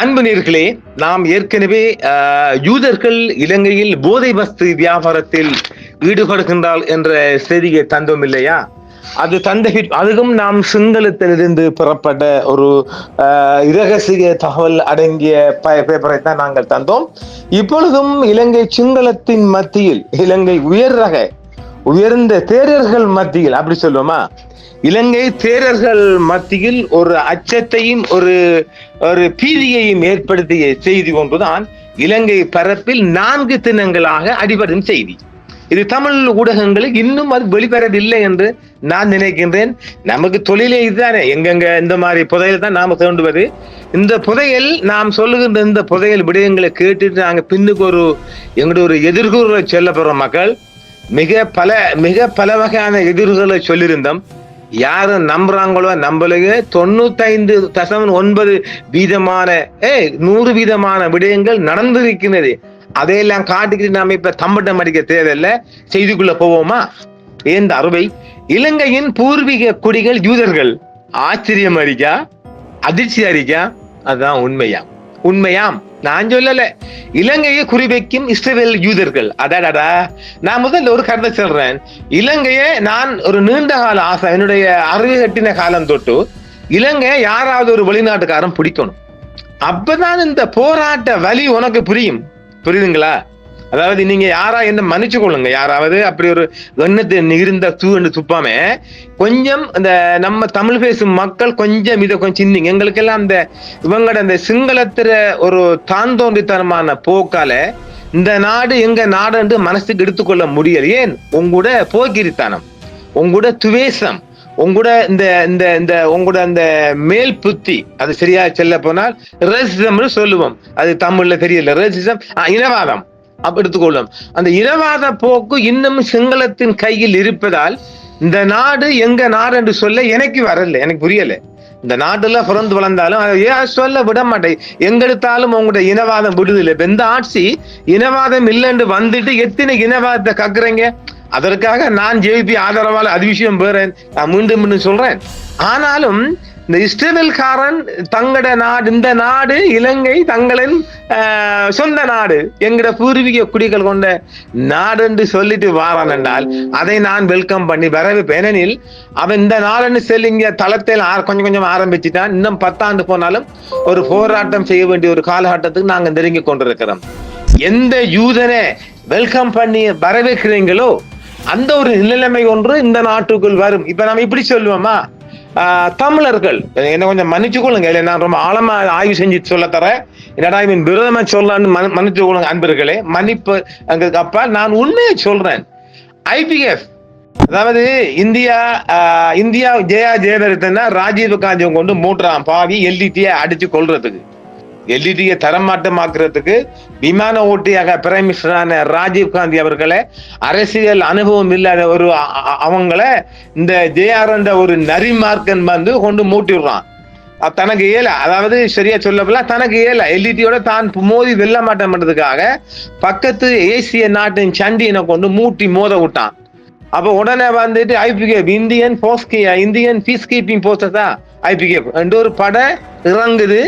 அன்பு நேர்களே நாம் ஏற்கனவே ஆஹ், யூதர்கள் இலங்கையில் போதை வஸ்து வியாபாரத்தில் ஈடுபடுகின்றால் என்ற செய்தியை தந்தோம் இல்லையா? அது தந்த அதுவும் நாம் சிங்களத்திலிருந்து பெறப்பட்ட ஒரு ஆஹ், இரகசிய தகவல் அடங்கிய ப- பேப்பரை தான் நாங்கள் தந்தோம். இப்பொழுதும் இலங்கை சிங்களத்தின் மத்தியில் இலங்கை உயர் ரக உயர்ந்த தேரர்கள் மத்தியில் அப்படி சொல்லுவோமா? இலங்கை தேரர்கள் மத்தியில் ஒரு அச்சத்தையும் ஒரு ஒரு பீதியையும் ஏற்படுத்திய செய்தி ஒன்றுதான் இலங்கை பரப்பில் நான்கு தினங்களாக அடிபடும் செய்தி. இது தமிழ் ஊடகங்களில் இன்னும் அது வெளிவரவில்லை என்று நான் நினைக்கின்றேன். நமக்கு தொழிலே இதுதானே. எங்கெங்க இந்த மாதிரி புதையல் தான் நாம தோண்டுவது. இந்த புதையல் நாம் சொல்லுகின்ற இந்த புதையல் விடயங்களை கேட்டுட்டு நாங்கள் பின்னுக்கு ஒரு எங்களுடைய ஒரு எதிர்கூறலை சொல்ல போகிற மக்கள். மிக பல மிக பல வகையான எதிர்களை சொல்லியிருந்தோம். யாரும் நம்புறாங்களோ நம்மளுக்கு தொண்ணூத்தைந்து தசமம் ஒன்பது வீதமான ஏ நூறு வீதமான விடயங்கள் நடந்திருக்கிறது. அதையெல்லாம் காட்டிக்கிட்டு நாம இப்ப தம்பட்டம் அடிக்க தேவையில்லை. செய்திக்குள்ள போவோமா? ஏந்த அறுவை இலங்கையின் பூர்வீக குடிகள் யூதர்கள் ஆச்சரியம் அறிக்கா அதிர்ச்சி அறிக்கா அதுதான் உண்மையாம். உண்மையாம். நான் சொல்லல. இலங்கையை குறிவைக்கும் இஸ்ரேல் யூதர்கள். அடாடாடா. நான் முதல்ல ஒரு கருத்தை சொல்றேன். இலங்கையை நான் ஒரு நீண்ட கால ஆசை என்னுடைய அறிவு கட்டின காலம் தொட்டு இலங்கையை யாராவது ஒரு வெளிநாட்டுக்காரன் பிடிக்கணும். அப்பதான் இந்த போராட்ட வலி உனக்கு புரியும். புரியுதுங்களா? அதாவது நீங்க யாரா என்ன மன்னிச்சு கொள்ளுங்க. யாராவது அப்படி ஒரு எண்ணத்தை தூ என்று துப்பாம கொஞ்சம் இந்த நம்ம தமிழ் பேசும் மக்கள் கொஞ்சம் இதை கொஞ்சம் சின்னிங்க எங்களுக்கெல்லாம் அந்த இவங்களோட அந்த சிங்களத்துல ஒரு தாந்தோன்றித்தனமான போக்கால இந்த நாடு எங்க நாடு மனசுக்கு எடுத்துக்கொள்ள முடியல. ஏன்? உங்களோட போக்கிரித்தனம் உங்களோட துவேசம் உங்களோட இந்த இந்த இந்த உங்களோட அந்த மேல் புத்தி அது சரியா சொல்ல போனால் ரேசிசம்னு சொல்லுவோம். அது தமிழ்ல தெரியல. ரேசிசம் இனவாதம். எடுத்துக்கொள்ளும் அந்த இனவாத போக்கு இன்னும் சிங்களத்தின் கையில் இருப்பதால் இந்த நாடு எங்க நாடு என்று சொல்ல எனக்கு வரல எனக்கு புரியல. இந்த நாட்டுல பிறந்து வளர்ந்தாலும் அதை ஏன் சொல்ல விட மாட்டேன் எங்கெடுத்தாலும் உங்களோட இனவாதம் விடுதில்லை இப்ப இந்த ஆட்சி இனவாதம் இல்லைன்னு வந்துட்டு எத்தனை இனவாதத்தை கக்குறீங்க? அதற்காக நான் ஜேபி ஆதரவால் அது விஷயம் பேரேன் நான் மீண்டும் மீண்டும் சொல்றேன். ஆனாலும் இந்த இஸ்ரேல்காரன் தங்கட நாடு இந்த நாடு இலங்கை தங்களின் சொந்த நாடு எங்கட பூர்வீக குடிகள் கொண்ட நாடு என்று சொல்லிட்டு வாரான் என்றால் அதை நான் வெல்கம் பண்ணி வரவேற்பேன். ஏனெனில் அவன் இந்த நாடுன்னு சொல்லி இங்க தளத்தில் கொஞ்சம் கொஞ்சம் ஆரம்பிச்சுட்டான். இன்னும் பத்தாண்டு போனாலும் ஒரு போராட்டம் செய்ய வேண்டிய ஒரு காலகட்டத்துக்கு நாங்கள் நெருங்கி கொண்டிருக்கிறோம். எந்த யூதனை வெல்கம் பண்ணி வரவேற்கிறீங்களோ அந்த ஒரு நிலைமை ஒன்று இந்த நாட்டுக்குள் வரும். இப்ப நம்ம இப்படி சொல்லுவோமா? தமிழர்கள். என்ன கொஞ்சம் மன்னிச்சு கொள்ளுங்க இல்லை நான் ரொம்ப ஆழமா ஆய்வு செஞ்சு சொல்ல தரேன் என்னடா இவன் விரோதமா சொல்லலாம்னு மன்னிச்சு கொள்ளுங்க அன்பர்களே. மன்னிப்பு அங்க அப்பா நான் உண்மையை சொல்றேன். ஐபிஎஃப் அதாவது இந்தியா இந்தியா ஜெயா ஜெயலலிதா ராஜீவ் காந்தியை கொண்டு மூன்றாம் பாவி எல்டிடியை அடிச்சு கொள்றதுக்கு எல்இடியை தரமாட்டமாக்குறதுக்கு விமான ஓட்டியாக பிரைம் மினிஸ்டரான ராஜீவ் காந்தி அவர்களை அரசியல் அனுபவம் இல்லாத ஒரு அவங்கள இந்த ஜேஆர் என்ற ஒரு நரிமார்க்கன் வந்து கொண்டு மூட்டிடுறான் தனக்கு இயல அதாவது சரியா சொல்லப்போல தனக்கு இயல எல்இடியோட தான் மோதி வெல்ல மாட்டேன்றதுக்காக பக்கத்து ஏசிய நாட்டின் சண்டியனை கொண்டு மூட்டி மோத விட்டான். அப்போ உடனே வந்துட்டு ஐபிகேப் இந்தியன் போஸ்கி இந்தியன் பீஸ் கீப்பிங் போஸ்டா ஐபிகேப் என்ற ஒரு படை இறங்குது.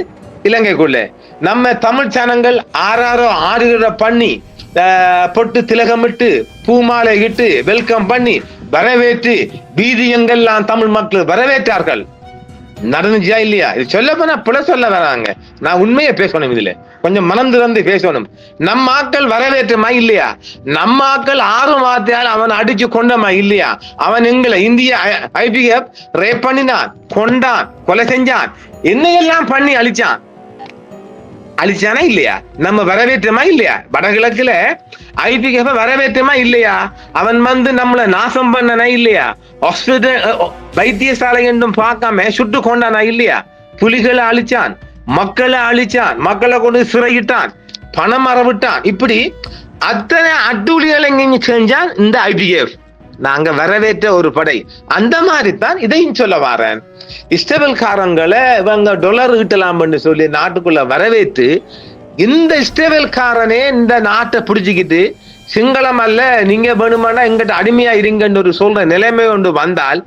இலங்கைக்குள்ள. நம்ம தமிழ் சேனங்கள் ஆறாரோ ஆறு பண்ணி பொட்டு திலகமிட்டு பூமாலை இட்டு வெல்கம் பண்ணி வரவேற்று பீதியங்கள்லாம் தமிழ் மக்கள் வரவேற்றார்கள். நடந்துச்சா இல்லையா? இது சொல்ல போனா பிழை சொல்ல வராங்க. நான் உண்மையை பேசணும் இதுல. கொஞ்சம் மனம் திறந்து பேசணும். நம்ம ஆக்கள் வரவேற்றமா இல்லையா? நம்ம ஆக்கள் ஆறு மாத்தையால் அவன் அடிச்சு கொண்டமா இல்லையா? அவன் எங்களை இந்திய ஐபிஎஃப் ரேப் பண்ணினான் கொண்டான் கொலை செஞ்சான் என்னையெல்லாம் பண்ணி அழிச்சான். அழிச்சானா இல்லையா? நம்ம வரவேற்றமா இல்லையா? வடகிழக்குல ஐபிஎஃப் வரவேற்றமா இல்லையா? அவன் வந்து நம்மள நாசம் பண்ணனா இல்லையா? ஹாஸ்பிட்டல் வைத்தியசாலை என்றும் பார்க்காம சுட்டு கொண்டானா இல்லையா? புலிகளை அழிச்சான் மக்களை அழிச்சான் மக்களை கொண்டு சிறையிட்டான் பணம் மறவிட்டான் இப்படி அத்தனை அட்டூழிகளை செஞ்சான் இந்த ஐபிஎஃப் நாங்க வரவேற்ற ஒரு படை. அந்த மாதிரி தான் இதையும் சொல்ல வரேன். இஸ்ரேல்காரங்களை இவங்க டொலர் ஈட்டலாம்னு சொல்லி நாட்டுக்குள்ள வரவேற்று இந்த இஸ்ரேல்காரனே இந்த நாட்டை பிடிச்சிக்கிட்டு சிங்களம் அல்ல நீங்க வேணுமானா எங்கிட்ட அடிமையா இருங்கன்னு ஒரு சொல்ற நிலைமை ஒன்று வந்தால்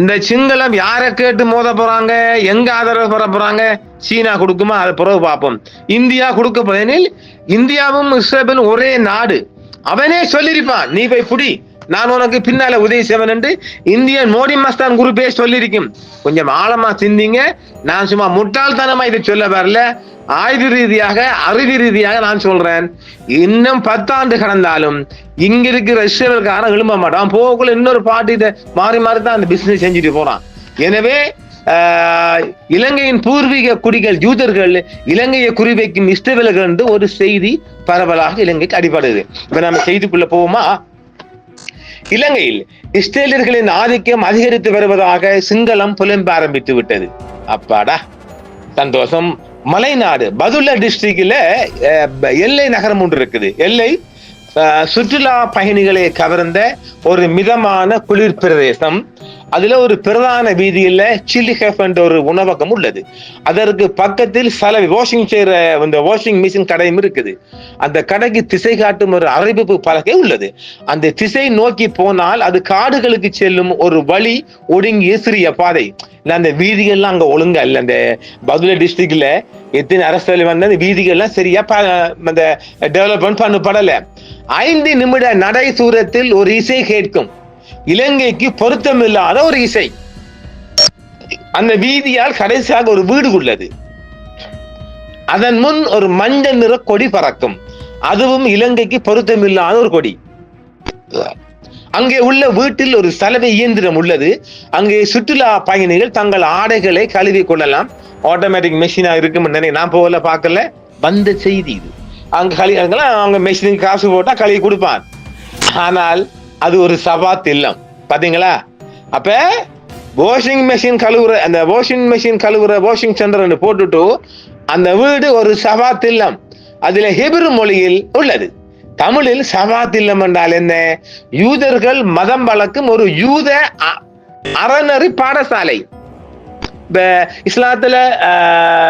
இந்த சிங்களம் யாரை கேட்டு மோத போறாங்க எங்க ஆதரவு பெற போறாங்க சீனா கொடுக்குமா அதை பிறகு பார்ப்போம். இந்தியா கொடுக்க போதெனில் இந்தியாவும் இஸ்ரேலும் ஒரே நாடு. அவனே சொல்லியிருப்பான் நீ போய் புடி நான் உனக்கு பின்னால உதவி செய்வேன் என்று இந்தியன் மோடி மஸ்தான் குரூப்பே சொல்லியிருக்கும். கொஞ்சம் ஆழமா சிந்திங்க. நான் சும்மா முட்டாள்தனமா இதை சொல்ல வரல. ஆய்வு ரீதியாக அறிவு ரீதியாக நான் சொல்றேன். இன்னும் பத்தாண்டு கடந்தாலும் இங்க இருக்கிற இஸ்ரேலுக்காரன் எழும்ப மாட்டான். போகக்குள்ள இன்னொரு பாட்டு இதை மாறி மாறி தான் அந்த பிசினஸ் செஞ்சுட்டு போறான். எனவே ஆஹ், இலங்கையின் பூர்வீக குடிகள் யூதர்கள் இலங்கையை குறிவைக்கும் இஷ்டவிலர்கள் என்று ஒரு செய்தி பரவலாக இலங்கைக்கு அடிபடுது. இப்ப நம்ம செய்திக்குள்ள போவோமா? இலங்கையில் இஸ்ரேலியர்களின் ஆதிக்கம் அதிகரித்து வருவதாக சிங்களம் புலம்ப ஆரம்பித்து விட்டது. அப்பாடா. சந்தோஷம். மலைநாடு பதுல்ல டிஸ்ட்ரிக்ட்ல எல்லை நகரம் ஒன்று இருக்குது. எல்லை சுற்றுலா பயணிகளை கவர்ந்த ஒரு மிதமான குளிர் பிரதேசம் அதுல ஒரு பிரதான வீதியில சில்லி ஹெஃப் என்ற ஒரு உணவகம் உள்ளது. அதற்கு பக்கத்தில் சில வாஷிங் செய்யற அந்த வாஷிங் மிஷின் கடையும் இருக்குது. அந்த கடைக்கு திசை காட்டும் ஒரு அறிவிப்பு பலகை உள்ளது. அந்த திசை நோக்கி போனால் அது காடுகளுக்கு செல்லும் ஒரு வழி ஒடுங்கிய சிறிய பாதை. அந்த வீதிகள்லாம் அங்க ஒழுங்கா இல்லை. அந்த பதுல டிஸ்ட்ரிக்ட்ல எத்தனை அரசு வந்து அந்த வீதிகள்லாம் சரியா ப- அந்த டெவலப்மெண்ட் பண்ணப்படலை. ஐந்து நிமிட நடை தூரத்தில் ஒரு இசை கேட்கும். இலங்கைக்கு பொருத்தம் இல்லாத ஒரு இசை. அந்த வீதியால் கடைசியாக ஒரு வீடு உள்ளது. அதன் முன் ஒரு மஞ்சள் நிற கொடி பறக்கும். அதுவும் இலங்கைக்கு பொருத்தம் இல்லாத ஒரு கொடி. அங்கே உள்ள வீட்டில் ஒரு சலவை இயந்திரம் உள்ளது. அங்கே சுற்றுலா பயணிகள் தங்கள் ஆடைகளை கழுவி கொள்ளலாம். ஆட்டோமேட்டிக் மெஷினா இருக்கும் நினை நான் போகல பார்க்கல. வந்த செய்தி இது. அங்க கழி அவங்க மெஷினுக்கு காசு போட்டா கழுவி கொடுப்பான். ஆனால் அது ஒரு சபாத் இல்லம் பாத்தீங்களா? அப்ப வாஷிங் மெஷின் கழுவுற அந்த வாஷிங் மெஷின் கழுவுற வாஷிங் சென்டர் போட்டுட்டு அந்த வீடு ஒரு சபாத் இல்லம் அதுல ஹெபிரு மொழியில் உள்ளது. தமிழில் சபாத் இல்லம் என்றால் என்ன? யூதர்கள் மதம் வளர்க்கும் ஒரு யூத அ- அறநெறி பாடசாலை. இப்ப இஸ்லாத்துல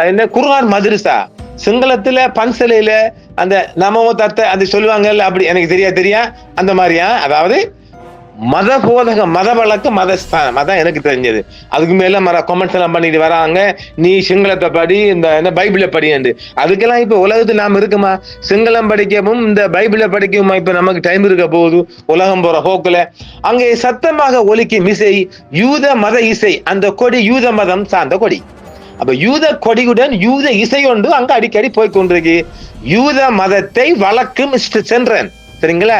என்ன குர்ஆன் மதுரசா? சிங்களத்துல பன்சலையில அந்த நமோ தத்த அது சொல்லுவாங்கல்ல அப்படி எனக்கு தெரியா தெரியா? அந்த மாதிரியா? அதாவது மத போதக மத வழக்கு மதஸ்தானம். அதான் எனக்கு தெரிஞ்சது. அதுக்கு மேல மர கொமெண்ட்ஸ் எல்லாம் பண்ணிட்டு வராங்க. நீ சிங்களத்தை படி இந்த என்ன பைபிளை படிண்டு அதுக்கெல்லாம் இப்ப உலகத்துல நாம இருக்குமா? சிங்களம் படிக்கவும் இந்த பைபிளை படிக்கவும் இப்ப நமக்கு டைம் இருக்க போகுது? உலகம் போற போக்குல. அங்கே சத்தமாக ஒலிக்கும் இசை யூத மத இசை. அந்த கொடி யூத மதம் சார்ந்த கொடி. அப்ப யூத கொடியுடன் யூத இசையொன்று அங்க அடிக்கடி போய் கொண்டிருக்கு. யூத மதத்தை வளர்க்கும் சென்றன். சரிங்களா?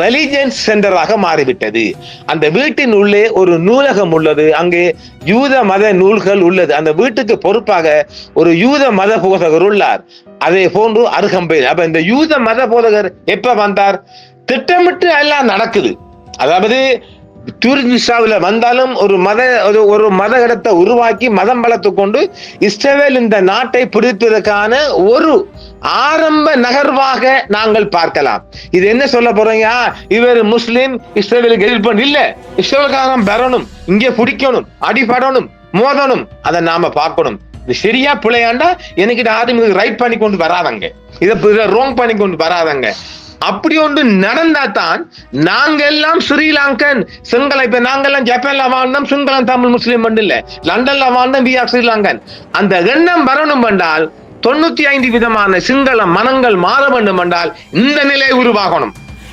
ரிலிஜியன் சென்டராக மாறிவிட்டது. அந்த வீட்டின் உள்ளே ஒரு நூலகம் உள்ளது. அங்கே யூத மத நூல்கள் உள்ளது. அந்த வீட்டுக்கு பொறுப்பாக ஒரு யூத மத போதகர் உள்ளார். அதே போன்று அருகம்பை அப்ப இந்த யூத மத போதகர் எப்ப வந்தார்? திட்டமிட்டு எல்லாம் நடக்குது. அதாவது டூரிஸ்ட் வந்தாலும் ஒரு மத ஒரு- ஒரு மத இடத்தை உருவாக்கி மதம் வளர்த்து கொண்டு இஸ்ரேல் இந்த நாட்டை பிடித்ததற்கான ஒரு ஆரம்ப நகர்வாக நாங்கள் பார்க்கலாம். இது என்ன சொல்ல போறீங்க? இவர் இவர் முஸ்லிம் இஸ்ரேலுக்கு எதிர்ப்பு இல்ல இஸ்ரேலுக்காரன் பெறணும் இங்கே பிடிக்கணும் அடிபடணும் மோதணும் அதை நாம பார்க்கணும். இது சரியா பிள்ளையாண்டா எனக்கு யாரும் ரைட் பண்ணி கொண்டு வராதங்க. இதை ரோங் பண்ணி கொண்டு வராதங்க. அப்படி ஒன்று நடந்தா தான் நாங்க எல்லாம் ஸ்ரீலங்கன் சிங்கள இப்ப நாங்கெல்லாம் ஜப்பான்ல வாழ்ந்தோம் சிங்களம் தமிழ் முஸ்லீம் மட்டும் இல்ல. லண்டன்ல வாழ்ந்தோம் வி ஆர் ஸ்ரீலங்கன். அந்த எண்ணம் வரணும் என்றால் தொண்ணூத்தி ஐந்து விதமான சிங்கள மனங்கள் மாற வேண்டும் என்றால் இந்த நிலை உருவாகணும்.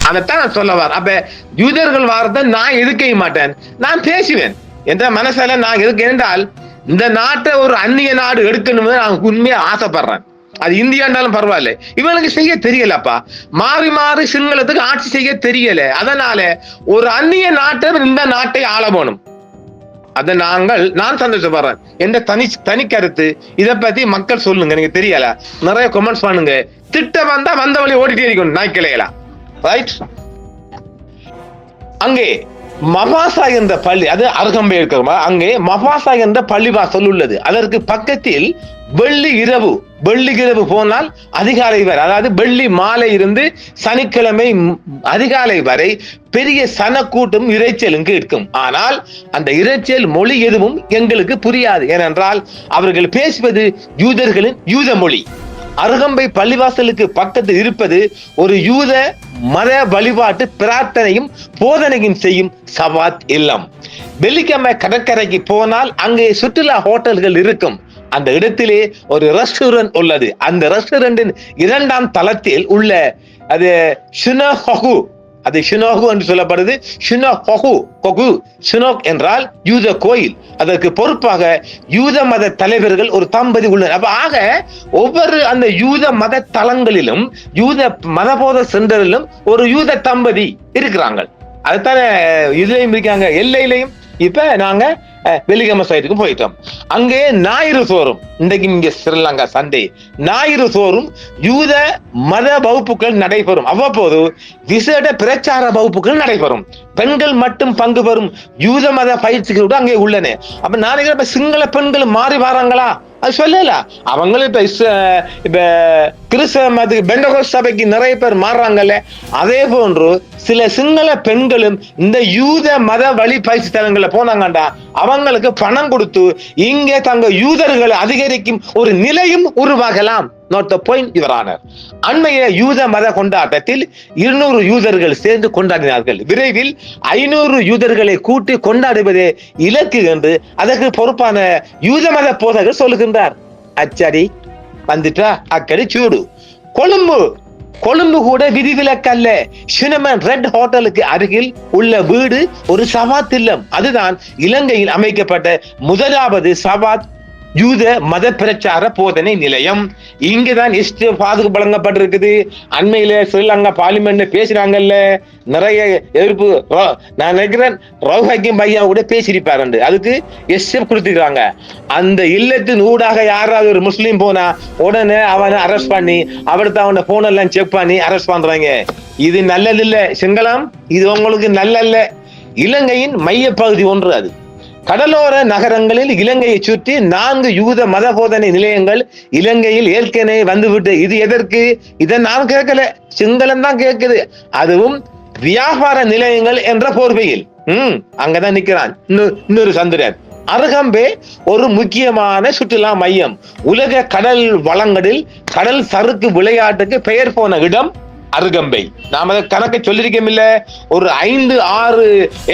அதைத்தான் நான் சொல்ல வர அப்ப யூதர்கள் வாரத்தை நான் எதுக்க மாட்டேன் நான் பேசுவேன். என்ற மனசால நான் எதுக்கு என்றால் இந்த நாட்டை ஒரு அந்நிய நாடு எடுக்கணும்னு நான் உண்மையா ஆசைப்படுறேன். அது இந்தியாண்டாலும் பரவாயில்ல. இவனுக்கு செய்ய தெரியலப்பா. மாறி மாறி சிங்களத்துக்கு ஆட்சி செய்ய தெரியல. அதனால ஒரு அந்நிய நாட்டை இந்த நாட்டை ஆள போகணும் அதை நாங்கள் நான் சந்தோஷப்படுறேன். எந்த தனி தனி கருத்து இதை பத்தி மக்கள் சொல்லுங்க. எனக்கு தெரியல. நிறைய கமெண்ட்ஸ் பண்ணுங்க. திட்டம் வந்தா வந்த வழி ஓடிட்டே இருக்கணும். நான் கிளையலாம் ரைட் அங்கே மபாசா என்ற பள்ளி அது அருகம்பே இருக்கிறமா அங்கே மபாசா என்ற பள்ளிவாசல் உள்ளது. அதற்கு பக்கத்தில் வெள்ளி இரவு வெள்ளி இரவு போனால் அதிகாலை வரை அதாவது வெள்ளி மாலை இருந்து சனிக்கிழமை அதிகாலை வரை பெரிய சனக்கூட்டம் இரைச்சலும் கேட்கும் ஆனால் அந்த இறைச்சல் மொழி எதுவும் எங்களுக்கு புரியாது. ஏனென்றால் அவர்கள் பேசுவது யூதர்களின் யூத மொழி. அருகம்பை பள்ளிவாசலுக்கு பக்கத்தில் இருப்பது ஒரு யூத மத வழிபாட்டு பிரார்த்தனையும் போதனையும் செய்யும் சவாத் இல்லம். வெள்ளிக்கிழமை கடற்கரைக்கு போனால் அங்கே சுற்றுலா ஹோட்டல்கள் இருக்கும். அந்த இடத்திலே ஒரு ரெஸ்டாரண்ட் உள்ளது. அந்த ரெஸ்டாரண்டின் இரண்டாம் தளத்தில் உள்ள அது ஷுனஹொகு அது ஷினோகு என்று சொல்லப்படுது. ஷுனோஹொகு கொகு. ஷுனோக் என்றால் யூத கோயில். அதற்கு பொறுப்பாக யூத மத தலைவர்கள் ஒரு தம்பதி உள்ளனர். அப்ப ஆக ஒவ்வொரு அந்த யூத மத தலங்களிலும் யூத மதபோத சென்டரிலும் ஒரு யூத தம்பதி இருக்கிறாங்க. அதுதானே இதுலயும் இருக்காங்க எல்லையிலையும் இப்ப நாங்க வெள்ளிக்கிழமை சைடுக்கு போயிட்டோம். அங்கே ஞாயிறு சோறும். இன்றைக்கு இங்க ஸ்ரீலங்கா சண்டே. ஞாயிறு சோறும் யூத மத வகுப்புகள் நடைபெறும். அவ்வப்போது விசேட பிரச்சார வகுப்புகள் நடைபெறும். பெண்கள் மட்டும் பங்கு பெறும் யூத மத பயிற்சிகள் கூட அங்கே உள்ளன. அப்ப நான் சிங்கள பெண்கள் மாறி வராங்களா அது சொல்லல. அவங்களும் இப்ப இப்ப கிறிஸ்தவ மதத்துக்கு பெண்டகோஸ் சபைக்கு நிறைய பேர் மாறுறாங்கல்ல. அதே போன்று சில சிங்கள பெண்களும் இந்த யூத மத வழி பயிற்சி தலங்கள்ல போனாங்கண்டா. அவங்களுக்கு பணம் கொடுத்து இங்கே தங்க யூதர்களை அதிகரிக்கும் ஒரு நிலையும் உருவாகலாம். நாட் த பாயிண்ட் யுவரானர் அண்மைய யூத மத கொண்டாட்டத்தில் இருநூறு யூதர்கள் சேர்ந்து கொண்டாடினார்கள். விரைவில் ஐநூறு யூதர்களை கூட்டி கொண்டாடுவதே இலக்கு என்று அதற்கு பொறுப்பான யூத மத போதகர் சொல்லுகின்றார். அச்சடி வந்துட்டா அக்கடி சூடு. கொழும்பு கொழும்பு கூட விதிவிலக்கல்ல. சினமன் ரெட் ஹோட்டலுக்கு அருகில் உள்ள வீடு ஒரு சவாத் இல்லம். அதுதான் இலங்கையில் அமைக்கப்பட்ட முதலாவது சவாத் யூத மத பிரச்சார போதனை நிலையம். இங்கதான் எஸ்ட் பாதுகாப்பு வழங்கப்பட்டிருக்குது. அண்மையில ஸ்ரீலங்கா பார்லிமெண்ட்ல பேசினாங்கல்ல நிறைய எதிர்ப்பு ரோ- நான் நினைக்கிறேன் ரவு ஹக்கீம் பையா கூட பேசியிருப்பாரு அதுக்கு எஸ்எஃப் கொடுத்துருக்காங்க. அந்த இல்லத்தின் ஊடாக யாராவது ஒரு முஸ்லீம் போனா உடனே அவனை அரெஸ்ட் பண்ணி அவர்த்த அவன போன் எல்லாம் செக் பண்ணி அரெஸ்ட் பண்றாங்க. இது நல்லது இல்ல சிங்களம் இது உங்களுக்கு நல்லல்ல. இலங்கையின் மையப்பகுதி ஒன்று அது. கடலோர நகரங்களில் இலங்கையை சுற்றி நான்கு யூத மத போதனை நிலையங்கள் இலங்கையில் ஏற்கனவே வந்துவிட்டு இது எதற்கு? இதை நான் கேட்கல. சிங்களம் தான் கேட்குது. அதுவும் வியாபார நிலையங்கள் என்ற போர்வையில். ம் அங்கதான் நிக்கிறான். இன்னொரு இன்னொரு சந்திரன். அருகம்பே ஒரு முக்கியமான சுற்றுலா மையம். உலக கடல் வளங்களில் கடல் சறுக்கு விளையாட்டுக்கு பெயர் போன இடம் அருகம்பை. நாம அதை கணக்கை சொல்லியிருக்கோம் இல்ல ஒரு ஐந்து ஆறு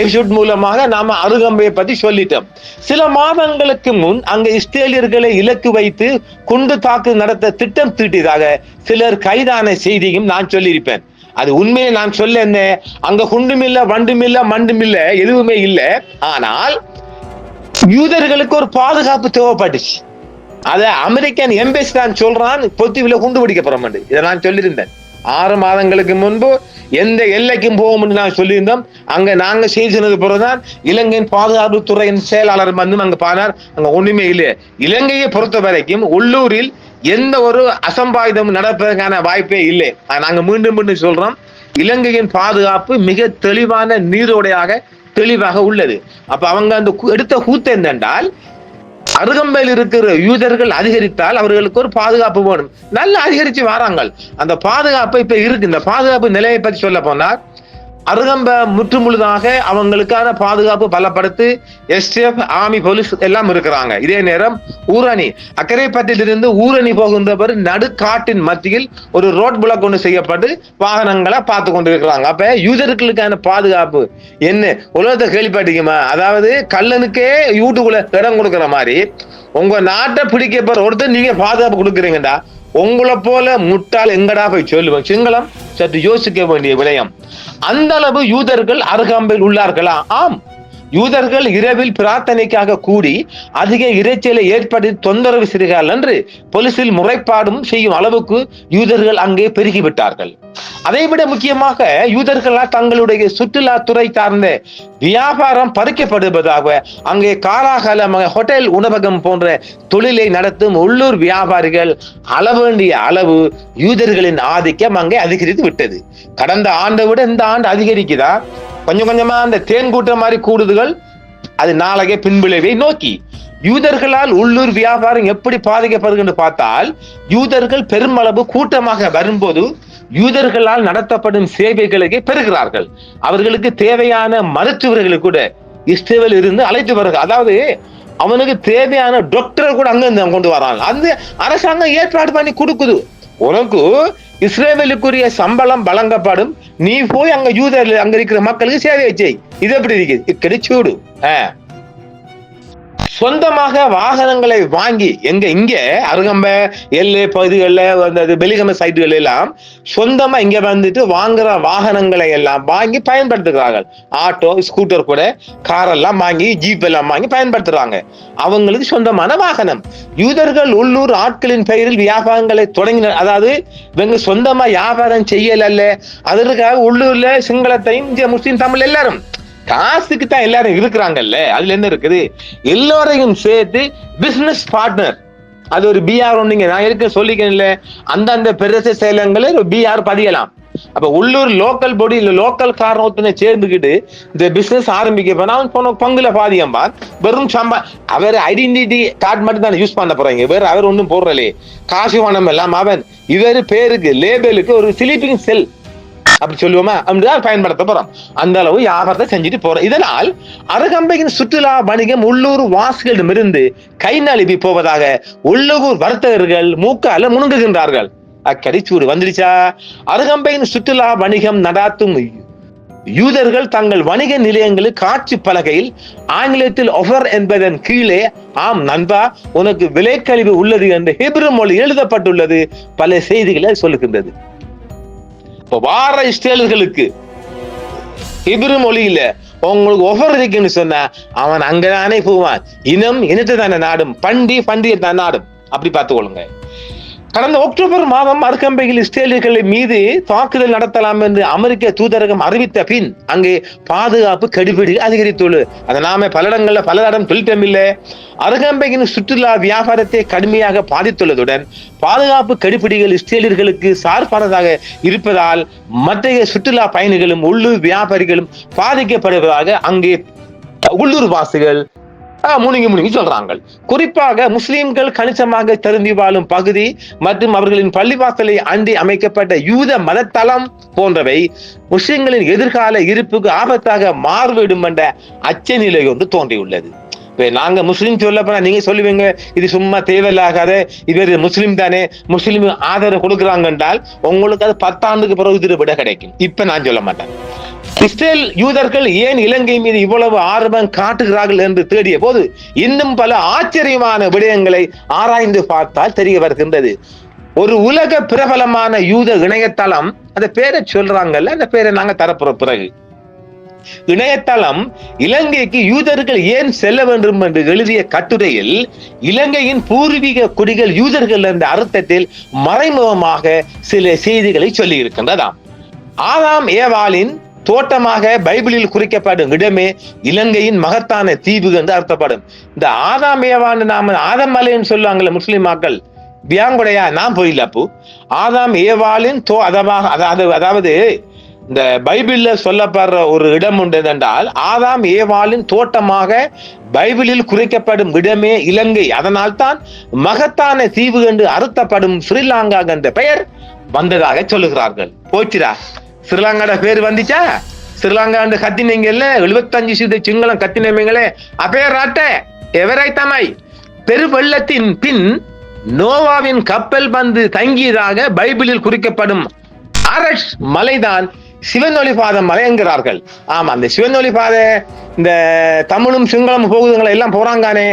எபிசோட் மூலமாக நாம அருகம்பையை பத்தி சொல்லிட்டோம். சில மாதங்களுக்கு முன் அங்க இஸ்ரேலியர்களை இலக்கு வைத்து குண்டு தாக்கு நடத்த திட்டம் தீட்டியதாக சிலர் கைதான செய்தியும் நான் சொல்லியிருப்பேன். அது உண்மையை நான் சொல்ல என்ன? அங்க குண்டுமில்ல வண்டுமில்ல மண்டுமில்ல எதுவுமே இல்ல. ஆனால் யூதர்களுக்கு ஒரு பாதுகாப்பு தேவைப்பட்டுச்சு. அத அமெரிக்கன் எம்பேசி தான் சொல்றான் பொத்துவில குண்டு பிடிக்க போறோம் இதை நான் சொல்லியிருந்தேன். ஆறு மாதங்களுக்கு முன்பு எந்த எல்லைக்கும் போகும்னு நான் சொல்லியிருந்தோம். அங்க நாங்க செய்தி பிறகுதான் இலங்கையின் பாதுகாப்பு துறையின் செயலாளர் வந்து அங்க பானார். அங்க ஒண்ணுமே இல்லை இலங்கையை பொறுத்த வரைக்கும் உள்ளூரில் எந்த ஒரு அசம்பாவிதம் நடப்பதற்கான வாய்ப்பே இல்லை. நாங்க மீண்டும் மீண்டும் சொல்றோம். இலங்கையின் பாதுகாப்பு மிக தெளிவான நீரோடையாக தெளிவாக உள்ளது. அப்ப அவங்க அந்த எடுத்த கூத்து என்னென்றால் அருகம்பையில் இருக்கிற யூதர்கள் அதிகரித்தால் அவர்களுக்கு ஒரு பாதுகாப்பு வேணும். நல்லா அதிகரிச்சு வராங்க அந்த பாதுகாப்பு இப்ப இருக்கு. இந்த பாதுகாப்பு நிலையை பற்றி சொல்ல போனால் அருகம்ப முற்றுமுழுதாக அவங்களுக்கான பாதுகாப்பு பலப்படுத்தி எஸ்டிஎஃப் ஆர்மி போலீஸ் எல்லாம் இருக்கிறாங்க. இதே நேரம் ஊரணி. அக்கரைப்பட்டிலிருந்து ஊரணி போகின்றவர் நடுக்காட்டின் மத்தியில் ஒரு ரோட் பிளாக் ஒன்று செய்யப்பட்டு வாகனங்களை பார்த்து கொண்டிருக்கிறாங்க. அப்ப யூசர்களுக்கான பாதுகாப்பு என்ன? உலகத்தை கேள்விப்பட்டீங்கம்மா அதாவது கல்லனுக்கே யூட்டுக்குள்ள இடம் கொடுக்குற மாதிரி உங்க நாட்டை பிடிக்க ஒருத்தர் நீங்க பாதுகாப்பு கொடுக்குறீங்கடா. உங்களை போல முட்டாள் எங்கடா போய் சொல்லுவேன் சிங்களம்? சற்று யோசிக்க வேண்டிய விடயம். அந்த அளவு யூதர்கள் அருகாம்பில் உள்ளார்களா? ஆம். யூதர்கள் இரவில் பிரார்த்தனைக்காக கூடி அதிக இரைச்சலை ஏற்படுத்தி தொந்தரவு செய்கிறார்கள் என்று போலீசில் முறைப்பாடும் செய்யும் அளவுக்கு யூதர்கள் அங்கே பெருகிவிட்டார்கள். அதைவிட முக்கியமாக யூதர்களால் தங்களுடைய சுற்றுலாத்துறை சார்ந்த வியாபாரம் பறிக்கப்படுவதாக அங்கே காலாகாலமாக ஹோட்டல் உணவகம் போன்ற தொழிலை நடத்தும் உள்ளூர் வியாபாரிகள் அளவேண்டிய அளவு யூதர்களின் ஆதிக்கம் அங்கே அதிகரித்து விட்டது. கடந்த ஆண்டை விட இந்த ஆண்டு அதிகரிக்குதா? கொஞ்சம் கொஞ்சமா அந்த தேன் கூட்டம் மாதிரி கூடுதுகள் அது நாளைக்கே பின்விளைவை நோக்கி. யூதர்களால் உள்ளூர் வியாபாரம் எப்படி பாதிக்கப்படுகிறது பார்த்தால் யூதர்கள் பெருமளவு கூட்டமாக வரும்போது யூதர்களால் நடத்தப்படும் சேவைகளுக்கு பெறுகிறார்கள். அவர்களுக்கு தேவையான மருத்துவர்களை கூட இஸ்ரேவில் இருந்து அழைத்து வருகிறார் அதாவது அவனுக்கு தேவையான டாக்டர் கூட அங்கிருந்து கொண்டு வராங்க. அந்த அரசாங்கம் ஏற்பாடு பண்ணி கொடுக்குது. உனக்கு இஸ்ரேவேலுக்குரிய சம்பளம் வழங்கப்படும். நீ போய் அங்க யூதர் அங்க இருக்கிற மக்களுக்கு சேவை செய். இது எப்படி இருக்குது? கிடைச்சூடு சொந்தமாக வாகனங்களை வாங்கி எங்க இங்க அருகம்ப எல்லு பகுதிகளில் அந்த வெளிகம சைட்டுகள் எல்லாம் சொந்தமா இங்க வந்துட்டு வாங்குற வாகனங்களை எல்லாம் வாங்கி பயன்படுத்துகிறார்கள். ஆட்டோ ஸ்கூட்டர் கூட கார் எல்லாம் வாங்கி ஜீப் எல்லாம் வாங்கி பயன்படுத்துறாங்க. அவங்களுக்கு சொந்தமான வாகனம். யூதர்கள் உள்ளூர் ஆட்களின் பெயரில் வியாபாரங்களை தொடங்கினர். அதாவது இவங்க சொந்தமா வியாபாரம் செய்யல அதற்காக உள்ளூர்ல சிங்களத்தையும் இந்திய முஸ்லீம் தமிழ் எல்லாரும் காசுக்கு தான் எல்லாரும் இருக்கிறாங்கல்ல அதுல என்ன இருக்குது? எல்லோரையும் சேர்த்து பிசினஸ் பார்ட்னர் அது ஒரு பிஆர் ஒண்ணுங்க நான் இருக்க சொல்லிக்கல அந்தந்த பிரதேச செயலங்களை ஒரு பிஆர் பதியலாம். அப்ப உள்ளூர் லோக்கல் பொடி இல்ல லோக்கல் காரணத்தினை சேர்ந்துக்கிட்டு இந்த பிசினஸ் ஆரம்பிக்க போனா அவன் போன பங்குல பாதியம்பா வெறும் சம்பா அவர் ஐடென்டிட்டி கார்டு மட்டும் தான் யூஸ் பண்ண போறாங்க. வேற அவர் ஒன்றும் போடுறலே. காசு பணம் எல்லாம் அவன். இவர் பேருக்கு லேபலுக்கு ஒரு ஸ்லீப்பிங் செல் அப்படி சொல்லுவோமா? அப்படிதான் பயன்படுத்த போறோம். அந்த அளவு வியாபாரத்தை செஞ்சுட்டு போறோம். இதனால் அருகம்பையின் சுற்றுலா வணிகம் உள்ளூர் வாசிகளிடமிருந்து கை நழுவி போவதாக உள்ளூர் வர்த்தகர்கள் மூக்கால முணுங்குகின்றார்கள். அக்கடிச்சூடு வந்துடுச்சா? அருகம்பையின் சுற்றுலா வணிகம் நடாத்தும் யூதர்கள் தங்கள் வணிக நிலையங்களில் காட்சி பலகையில் ஆங்கிலத்தில் ஒஃபர் என்பதன் கீழே ஆம் நண்பா உனக்கு விலைக்கழிவு உள்ளது என்று ஹிப்ரு மொழி எழுதப்பட்டுள்ளது. பல செய்திகளை சொல்லுகின்றது. வார இஸ்ரேலர்களுக்கு இபிரு மொழியில உங்களுக்கு ஒவ்வொரு இருக்குன்னு சொன்னா அவன் அங்கதானே போவான். இனம் இனத்தை தானே நாடும். பண்டி பண்டிகை தான் நாடும். அப்படி பார்த்துக்கொள்ளுங்க. கடந்த அக்டோபர் மாதம் அருகம்பையில் இஸ்ரேலியர்கள் மீது தாக்குதல் நடத்தலாம் என்று அமெரிக்க தூதரகம் அறிவித்த பின் அங்கே பாதுகாப்பு கடுபிடி அதிகரித்துள்ளது. அதை நாம பல இடங்கள்ல பல இடம் இல்லை. அருகம்பையின் சுற்றுலா வியாபாரத்தை கடுமையாக பாதித்துள்ளதுடன் பாதுகாப்பு கடுபிடிகள் இஸ்ரேலியர்களுக்கு சார்பானதாக இருப்பதால் மற்ற சுற்றுலா பயணிகளும் உள்ளூர் வியாபாரிகளும் பாதிக்கப்படுவதாக அங்கே உள்ளூர் வாசிகள் முழுங்கி முழுங்கி சொல்றாங்க. குறிப்பாக முஸ்லிம்கள் கணிசமாக திரும்பி வாழும் பகுதி மற்றும் அவர்களின் பள்ளிவாசலை அண்டி அமைக்கப்பட்ட யூத மதத்தளம் போன்றவை முஸ்லிம்களின் எதிர்கால இருப்புக்கு ஆபத்தாக மாறுவிடும் என்ற அச்ச நிலை ஒன்று தோன்றியுள்ளது. இப்போ நாங்க முஸ்லீம் சொல்ல போனா நீங்க சொல்லுவீங்க இது சும்மா தேவையில்லாகாத இவர் முஸ்லீம் தானே முஸ்லீம் ஆதரவு கொடுக்குறாங்க என்றால் உங்களுக்கு அது பத்தாண்டுக்கு பிறகு விட கிடைக்கும். இப்ப நான் சொல்ல மாட்டேன். இஸ்ரேல் யூதர்கள் ஏன் இலங்கை மீது இவ்வளவு ஆர்வம் காட்டுகிறார்கள் என்று தேடிய போது இன்னும் பல ஆச்சரியமான விடயங்களை ஆராய்ந்து பார்த்தால் தெரிய வருகின்றது. ஒரு உலக பிரபலமான யூத இணையதளம் அந்த பேரை சொல்றாங்கல்ல அந்த பேரை நாங்க தரப்புற பிறகு. இணையதளம் இலங்கைக்கு யூதர்கள் ஏன் செல்ல வேண்டும் என்று எழுதிய கட்டுரையில் இலங்கையின் பூர்வீக குடிகள் யூதர்கள் என்ற அர்த்தத்தில் மறைமுகமாக சில செய்திகளை சொல்லி இருக்கின்றதாம் ஆதாம் ஏவாலின் தோட்டமாக பைபிளில் குறிக்கப்படும் இடமே இலங்கையின் மகத்தான தீவு என்று அர்த்தப்படும். இந்த ஆதாம் ஏவான் நாம ஆதம் மலைன்னு சொல்லுவாங்கல்ல முஸ்லிம் மக்கள் பியாங்குடையா நான் போயில அப்போ. ஆதாம் ஏவாலின் தோ அதமாக அதாவது அதாவது இந்த பைபிள்ல சொல்லப்படுற ஒரு இடம் உண்டு என்றால் ஆதாம் ஏவாளின் தோட்டமாக பைபிளில் குறிக்கப்படும் இடமே இலங்கை. அதனால் தான் மகத்தான தீவு என்று அறுத்தப்படும் ஸ்ரீலங்கா என்ற பெயர் வந்ததாக சொல்லுகிறார்கள். போச்சுரா ஸ்ரீலங்காட பேர் வந்துச்சா? ஸ்ரீலங்காண்டு கத்தினீங்கல்ல எழுபத்தஞ்சு சீத சிங்களம் கத்தினீங்களே அப்பேராட்ட எவரை தமை பெருவெள்ளத்தின் பின் நோவாவின் கப்பல் வந்து தங்கியதாக பைபிளில் குறிக்கப்படும் அரஷ் மலைதான் சிவனொலி பாதம் மலை என்கிறார்கள் ஆமா அந்த சிவனொலி பாதை இந்த தமிழும் சிங்களம் போகுதுங்களை எல்லாம் போறாங்கானே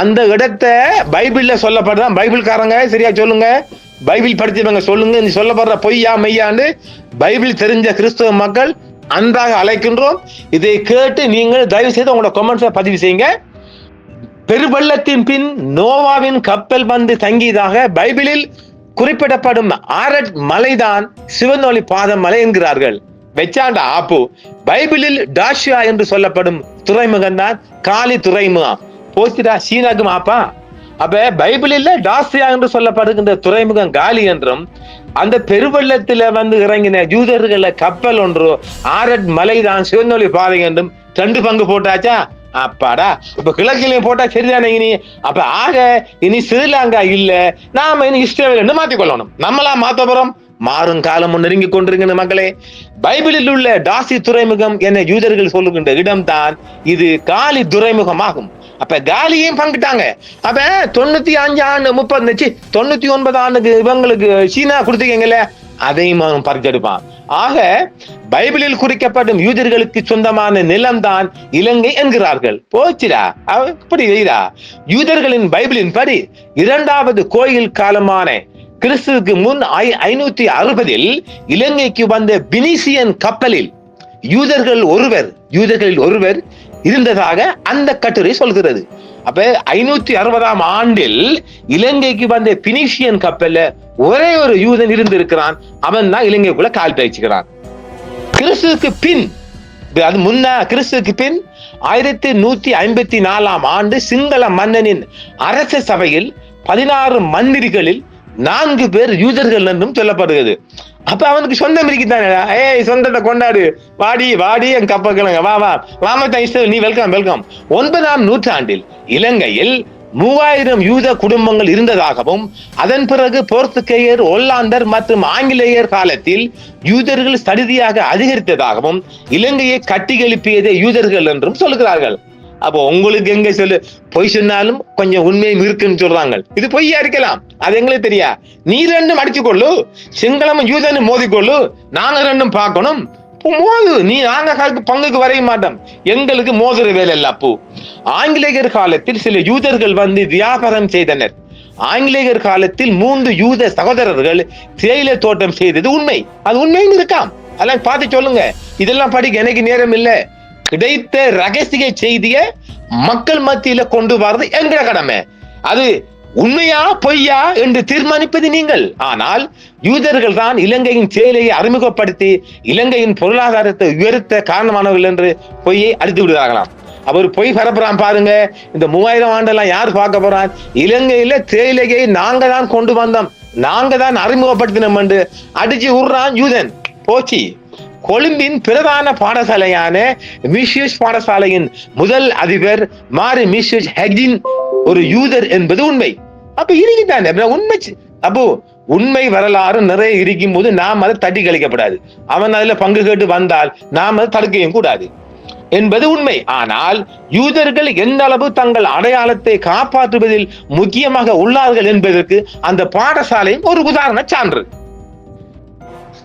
அந்த இடத்தை பைபிள்ல சொல்லப்படுதான் பைபிள்காரங்க சரியா சொல்லுங்க. பைபிள் படிச்சவங்க சொல்லுங்க. இந்த சொல்லப்படுற பொய்யா மெய்யாண்டு பைபிள் தெரிஞ்ச கிறிஸ்தவ மக்கள் அன்றாக அழைக்கின்றோம். இதை கேட்டு நீங்கள் தயவு செய்து உங்களோட கமெண்ட்ஸை பதிவு செய்யுங்க. பெருவள்ளத்தின் பின் நோவாவின் கப்பல் வந்து தங்கியதாக பைபிளில் குறிப்பிடப்படும் ஆரட் மலைதான் சிவனொளி பாதம் மலை என்கிறார்கள். வெச்சாண்டா ஆப்பு. பைபிளில் டாஷியா என்று சொல்லப்படும் துறைமுகம் தான் காலி துறைமுகம். போச்சுடா சீனாக்கு மாப்பா அப்ப பைபிளில் டாசியா என்று சொல்லப்படுகின்ற துறைமுகம் காலி என்றும் அந்த பெருவெள்ளத்துல வந்து இறங்கின ஜூதர்கள கப்பல் ஒன்று ஆரட் மலைதான் சிவநொலி பாதை என்றும் ரெண்டு பங்கு போட்டாச்சா? அப்பாடா. இப்ப கிழக்கிலையும் போட்டா சரிதானே இனி? அப்ப ஆக இனி ஸ்ரீலங்கா இல்ல நாம இனி இஸ்ரேல் மாத்திக்கொள்ளணும். நம்மளா மாத்த போறோம். மாறும் காலம் நெருங்கி கொண்டிருக்கின்ற மக்களே பைபிளில் உள்ள டாசி துறைமுகம் என யூதர்கள் சொல்லுகின்ற இடம்தான் இது காலி துறைமுகமாகும். அப்ப காலியையும் பங்கிட்டாங்க. அப்ப தொண்ணூத்தி அஞ்சு ஆண்டு முப்பது தொண்ணூத்தி ஒன்பது ஆண்டுக்கு இவங்களுக்கு சீனா கொடுத்துக்கீங்கல்ல அதையும் அவன் பறிச்செடுப்பான் ஆக பைபிளில் குறிக்கப்படும் யூதர்களுக்கு சொந்தமான நிலம்தான் இலங்கை என்கிறார்கள். போச்சுடா அப்படி இப்படி யூதர்களின் பைபிளின் படி இரண்டாவது கோயில் காலமான கிறிஸ்துவுக்கு முன் ஐ- ஐநூத்தி அறுபதில் இலங்கைக்கு வந்த பினிசியன் கப்பலில் யூதர்கள் ஒருவர் யூதர்களில் ஒருவர் இருந்ததாக அந்த கட்டுரை சொல்கிறது. அப்ப ஐநூத்தி அறுபதாம் ஆண்டில் இலங்கைக்கு வந்த பினிஷியன் கப்பல்ல ஒரே ஒரு யூதன் இருந்திருக்கிறான். அவன் தான் இலங்கைக்குள்ள கால் பயிற்சிக்கிறான் கிறிஸ்துவுக்கு பின் அது முன்ன கிறிஸ்துக்கு பின் ஆயிரத்தி நூத்தி ஐம்பத்தி நாலாம் ஆண்டு சிங்கள மன்னனின் அரச சபையில் பதினாறு மந்திரிகளில் நான்கு பேர் யூசர்கள் என்றும் சொல்லப்படுகிறது. அப்ப அவனுக்கு சொந்தம் இருக்குதானே? ஏய் சொந்தத்தை கொண்டாடு. வாடி வாடி என் கப்ப கிழங்க வா வா. வாமத்தா இஸ்ரேல் நீ வெல்கம் வெல்கம் ஒன்பதாம் நூற்றாண்டில் இலங்கையில் மூவாயிரம் யூத குடும்பங்கள் இருந்ததாகவும் அதன் பிறகு போர்த்துகேயர் ஒல்லாந்தர் மற்றும் ஆங்கிலேயர் காலத்தில் யூதர்கள் சடுதியாக அதிகரித்ததாகவும் இலங்கையை கட்டி எழுப்பியதே யூதர்கள் என்றும் சொல்கிறார்கள். அப்போ உங்களுக்கு எங்க சொல்லு? பொய் சொன்னாலும் கொஞ்சம் உண்மையும் இருக்குன்னு சொல்றாங்க இது பொய்யா இருக்கலாம். அது எங்களுக்கு தெரியா? நீ ரெண்டும் அடிச்சுக்கொள்ளு. சிங்களமும் யூதனும் மோதிக்கொள்ளு. நாங்க ரெண்டும் பார்க்கணும். மோது. நீ நாங்க காலுக்கு பங்குக்கு வரைய மாட்டோம். எங்களுக்கு மோதுற வேலை இல்ல அப்போ. ஆங்கிலேயர் காலத்தில் சில யூதர்கள் வந்து வியாபாரம் செய்தனர். ஆங்கிலேயர் காலத்தில் மூன்று யூத சகோதரர்கள் தேயிலை தோட்டம் செய்தது உண்மை. அது உண்மையும் இருக்காம். அதெல்லாம் பார்த்து சொல்லுங்க. இதெல்லாம் படிக்க எனக்கு நேரம் இல்லை. கிடைத்த ரகசிய செய்திய மக்கள் மத்தியில கொண்டு வரது என்கிற கடமை. அது உண்மையா பொய்யா என்று தீர்மானிப்பது நீங்கள். ஆனால் யூதர்கள் தான் இலங்கையின் செயலையை அறிமுகப்படுத்தி இலங்கையின் பொருளாதாரத்தை உயர்த்த காரணமானவர்கள் என்று பொய்யை அடித்து விடுகிறார்களாம். அவர் பொய் பரப்புறான் பாருங்க. இந்த மூவாயிரம் ஆண்டெல்லாம் யார் பார்க்க போறான்? இலங்கையில தேயிலையை நாங்க தான் கொண்டு வந்தோம். நாங்க தான் அறிமுகப்படுத்தினோம் என்று அடிச்சு விடுறான் யூதன். போச்சு. கொழும்பின் பிரதான பாடசாலையான மிஷியஸ் பாடசாலையின் முதல் அதிபர் மாரி மிஷியஸ் ஹெக்டின் ஒரு யூதர் என்பது உண்மை. அப்ப இருக்குதானே உண்மை அப்போ உண்மை வரலாறு நிறைய இருக்கும் போது நாம் அதை தட்டி கழிக்கப்படாது. அவன் அதுல பங்கு கேட்டு வந்தால் நாம் அதை தடுக்கவும் கூடாது என்பது உண்மை. ஆனால் யூதர்கள் எந்த அளவு தங்கள் அடையாளத்தை காப்பாற்றுவதில் முக்கியமாக உள்ளார்கள் என்பதற்கு அந்த பாடசாலையும் ஒரு உதாரண சான்று.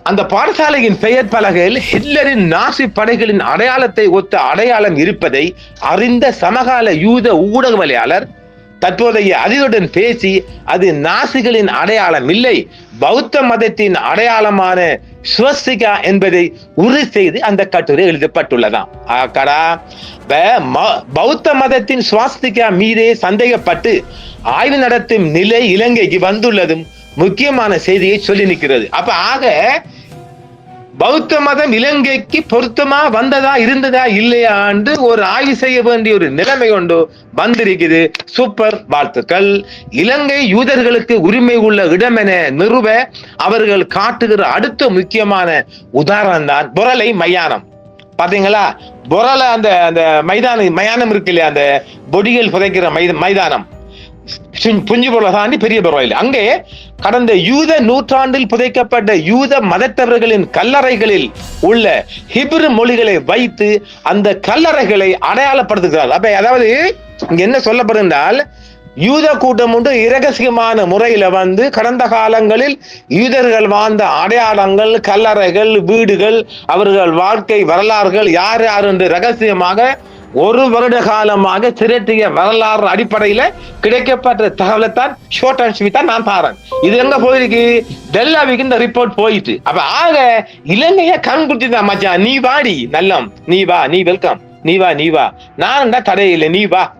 அந்த பாடசாலையின் பெயர் பலகையில் ஹிட்லரின் நாசி படைகளின் அடையாளத்தை ஒத்த அடையாளம் இருப்பதை அறிந்த சமகால யூத ஊடகவியலாளர் தற்போதைய அதிபருடன் பேசி அது நாசிகளின் அடையாளம் இல்லை பௌத்த மதத்தின் அடையாளமான ஸ்வஸ்திகா என்பதை உறுதி செய்து அந்த கட்டுரை எழுதப்பட்டுள்ளதாம். ஆக்கடா ம- பௌத்த மதத்தின் சுவாஸ்திகா மீதே சந்தேகப்பட்டு ஆய்வு நடத்தும் நிலை இலங்கைக்கு வந்துள்ளதும் முக்கியமான செய்தியை சொல்லி நிற்கிறது. அப்ப ஆக பௌத்த மதம் இலங்கைக்கு பொருத்தமா வந்ததா இருந்ததா இல்லையான்னு ஒரு ஆய்வு செய்ய வேண்டிய ஒரு நிலைமை கொண்டு வந்திருக்குது. சூப்பர் வாழ்த்துக்கள். இலங்கை யூதர்களுக்கு உரிமை உள்ள இடம் என நிறுவ அவர்கள் காட்டுகிற அடுத்த முக்கியமான உதாரணம் தான் பொரலை மயானம் பாத்தீங்களா? பொரல அந்த அந்த மைதானம் மயானம் இருக்கு இல்லையா? அந்த பொடிகள் புதைக்கிற மைதானம். புஞ்சு பொருளை தாண்டி பெரிய பரவாயில்லை அங்கே கடந்த யூத நூற்றாண்டில் புதைக்கப்பட்ட யூத மதத்தவர்களின் கல்லறைகளில் உள்ள ஹிப்ரு மொழிகளை வைத்து அந்த கல்லறைகளை அடையாளப்படுத்துகிறார். அப்ப அதாவது இங்க என்ன சொல்லப்படுகின்றால் யூத கூட்டம் உண்டு இரகசியமான முறையில வந்து கடந்த காலங்களில் யூதர்கள் வாழ்ந்த அடையாளங்கள் கல்லறைகள் வீடுகள் அவர்கள் வாழ்க்கை வரலாறுகள் யார் யார் என்று ரகசியமாக ஒரு வருட காலமாக திரட்டிய வரலாறு அடிப்படையில கிடைக்கப்பட்ட தகவலை தான் ஷோர்ட் அண்ட் ஸ்வீட்டா நான் தாரேன் இது எங்க போயிருக்கு? டெல்லாவிக்கு இந்த ரிப்போர்ட் போயிட்டு. அப்ப ஆக இலங்கைய கண் குத்திதான் மச்சான் நீ வாடி நல்லம். நீ வா நீ வெல்கம் நீ வா நீ வா. நான் தான் தடையில்லை நீ வா.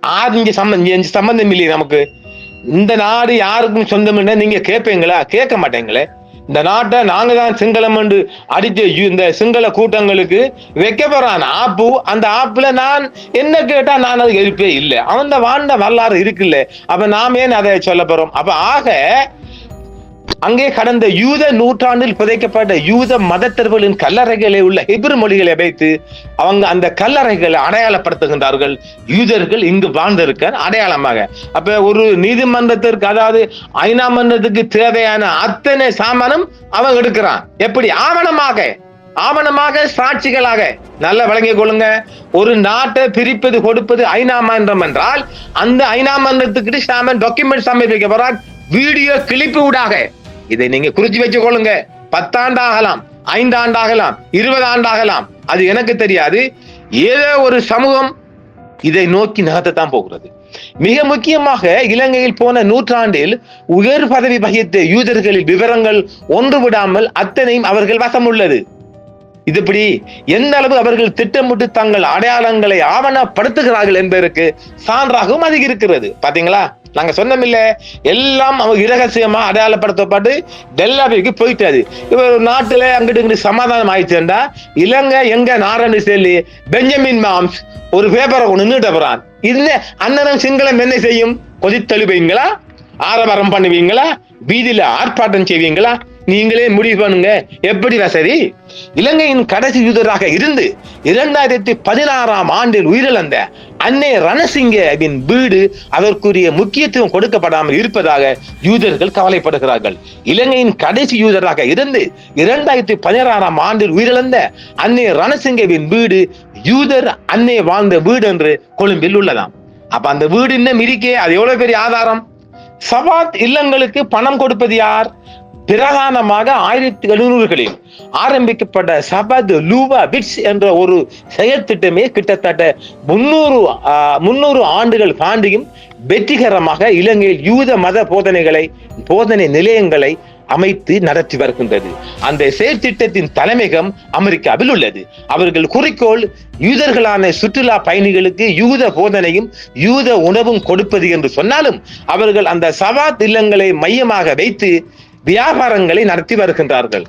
ஆறு சம்பந்தம் சம்பந்தம் இல்லையே நமக்கு. இந்த நாடு யாருக்கும் சொந்தம் நீங்க கேட்பீங்களா? கேட்க மாட்டீங்களே. இந்த நாட்டை நாங்க தான் சிங்களம் என்று அடித்த இந்த சிங்கள கூட்டங்களுக்கு வைக்க போறான் ஆப்பு அந்த ஆப்புல நான் என்ன கேட்டா நான் அது எழுப்பே இல்லை. அவன் வாழ்ந்த வரலாறு இருக்குல்ல. அப்ப நாம ஏன் அதை சொல்ல போறோம்? அப்ப ஆக அங்கே கடந்த யூத நூற்றாண்டில் புதைக்கப்பட்ட யூத மதத்தர்களின் கல்லறைகளை உள்ள ஹிப்ரு மொழிகளை வைத்து அவங்க அந்த கல்லறைகளை அடையாளப்படுத்துகின்றார்கள். யூதர்கள் இங்கு வாழ்ந்திருக்க அடையாளமாக. அப்ப ஒரு நீதிமன்றத்திற்கு அதாவது ஐநா மன்றத்துக்கு தேவையான அத்தனை சாமானும் அவன் எடுக்கிறான். எப்படி? ஆவணமாக. ஆவணமாக சாட்சிகளாக. நல்லா வழங்கிக் கொள்ளுங்க. ஒரு நாட்டை பிரிப்பது கொடுப்பது ஐநா மன்றம் என்றால் அந்த ஐநா மன்றத்துக்கிட்டு சாமன் டாக்குமெண்ட் சமர்ப்பிக்க போறான். வீடியோ கிளிப்பு ஊடாக. இதை நீங்க குறிச்சு வச்சு கொள்ளுங்க. பத்தாண்டு ஆகலாம் ஐந்தாண்டு இருபது ஆண்டாகலாம் அது எனக்கு தெரியாது. ஏதோ ஒரு சமூகம் இதை நோக்கி நகர்த்தத்தான் போகிறது. மிக முக்கியமாக இலங்கையில் போன நூற்றாண்டில் உயர் பதவி வகித்த யூதர்களின் விவரங்கள் ஒன்று விடாமல் அத்தனையும் அவர்கள் வசம் உள்ளது. இதுபடி எந்த அளவு அவர்கள் திட்டமிட்டு தங்கள் அடையாளங்களை ஆவணப்படுத்துகிறார்கள் என்பதற்கு சான்றாகவும் அது இருக்கிறது. பாத்தீங்களா? நாங்க சொன்னமில்ல. எல்லாம் அவங்க இரகசியமா அடையாளப்படுத்தப்பட்டு டெல்லாபிக்கு போயிட்டாரு. இவர் ஒரு நாட்டுல அங்கிட்டு இங்கிட்டு சமாதானம் ஆயிடுச்சுண்டா இலங்கை எங்க நாரன்னு சொல்லி பெஞ்சமின் மாம்ஸ் ஒரு பேப்பரை கொண்டு நின்றுட்டு போறான். இந்த அண்ணனும் சிங்களம் என்ன செய்யும்? கொதித்தழுவீங்களா? ஆரவாரம் பண்ணுவீங்களா? வீதியில ஆர்ப்பாட்டம் செய்வீங்களா? நீங்களே முடிவு பண்ணுங்க. எப்படி வசதி? இலங்கையின் கடைசி யூதராக இருந்து இரண்டாயிரத்தி பதினாறாம் ஆண்டில் உயிரிழந்த அன்னை ரணசிங்கவின் வீடு அதற்குரிய முக்கியத்துவம் கொடுக்கப்படாமல் இருப்பதாக யூதர்கள் கவலைப்படுகிறார்கள். இலங்கையின் கடைசி யூதராக இருந்து இரண்டாயிரத்தி பதினாறாம் ஆண்டில் உயிரிழந்த அன்னை ரணசிங்கவின் வீடு யூதர் அன்னை வாழ்ந்த வீடு என்று கொழும்பில் உள்ளதாம். அப்ப அந்த வீடு இன்னும் இருக்கே அது எவ்வளவு பெரிய ஆதாரம்? சபாத் இல்லங்களுக்கு பணம் கொடுப்பது யார்? பிரதானமாக ஆயிரத்தி எழுநூறுகளில் ஆரம்பிக்கப்பட்ட சபத் லூவா பிட்ஸ் என்ற ஒரு செயற்திட்டமே கிட்டத்தட்ட முன்னூறு முன்னூறு ஆண்டுகள் தாண்டியும் வெற்றிகரமாக இலங்கையில் யூத மத போதனைகளை போதனை நிலையங்களை அமைத்து நடத்தி வருகின்றது. அந்த செயற்திட்டத்தின் தலைமையகம் அமெரிக்காவில் உள்ளது. அவர்கள் குறிக்கோள் யூதர்களான சுற்றுலா பயணிகளுக்கு யூத போதனையும் யூத உணவும் கொடுப்பது என்று சொன்னாலும் அவர்கள் அந்த சவாத் இல்லங்களை மையமாக வைத்து வியாபாரங்களை நடத்தி வருகின்றார்கள்.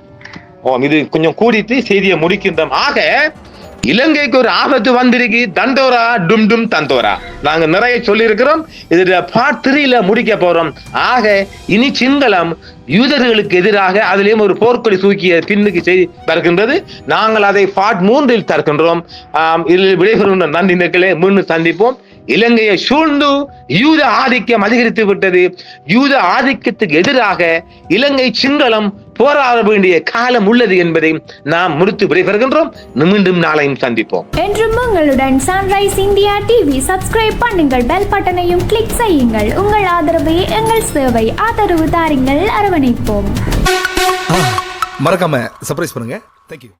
ஓ இது கொஞ்சம் கூடிட்டு செய்தியை முடிக்கின்றோம். ஆக இலங்கைக்கு ஒரு ஆபத்து வந்திருக்கு. தண்டோரா டும் டும் தந்தோரா நாங்க நிறைய சொல்லி இருக்கிறோம் இதுல பார்ட் த்ரீல முடிக்க போறோம். ஆக இனி சிங்களம் யூதர்களுக்கு எதிராக அதிலேயும் ஒரு போர்க்கொடி தூக்கிய பின்னுக்கு செய்தி தருகின்றது நாங்கள் அதை பார்ட் மூன்றில் தருகின்றோம். இதில் விடைபெறும் நன்றி நேர்களே மீண்டும் சந்திப்போம். இலங்கையை சூழ்ந்து யூத ஆதிக்கம் அதிகரித்து விட்டது. யூத ஆதிக்கத்துக்கு எதிராக இலங்கை சிங்களம் போராட வேண்டிய காலம் உள்ளது என்பதை நாம் முடித்து விடைபெறுகின்றோம். மீண்டும் நாளையும் சந்திப்போம். என்றும் உங்களுடன் சன்ரைஸ் இந்தியா டிவி சப்ஸ்கிரைப் பண்ணுங்கள். பெல் பட்டனையும் கிளிக் செய்யுங்கள். உங்கள் ஆதரவே எங்கள் சேவை ஆதரவு தாருங்கள். அரவணைப்போம். மறக்காம சர்ப்ரைஸ் பண்ணுங்க. தேங்க்யூ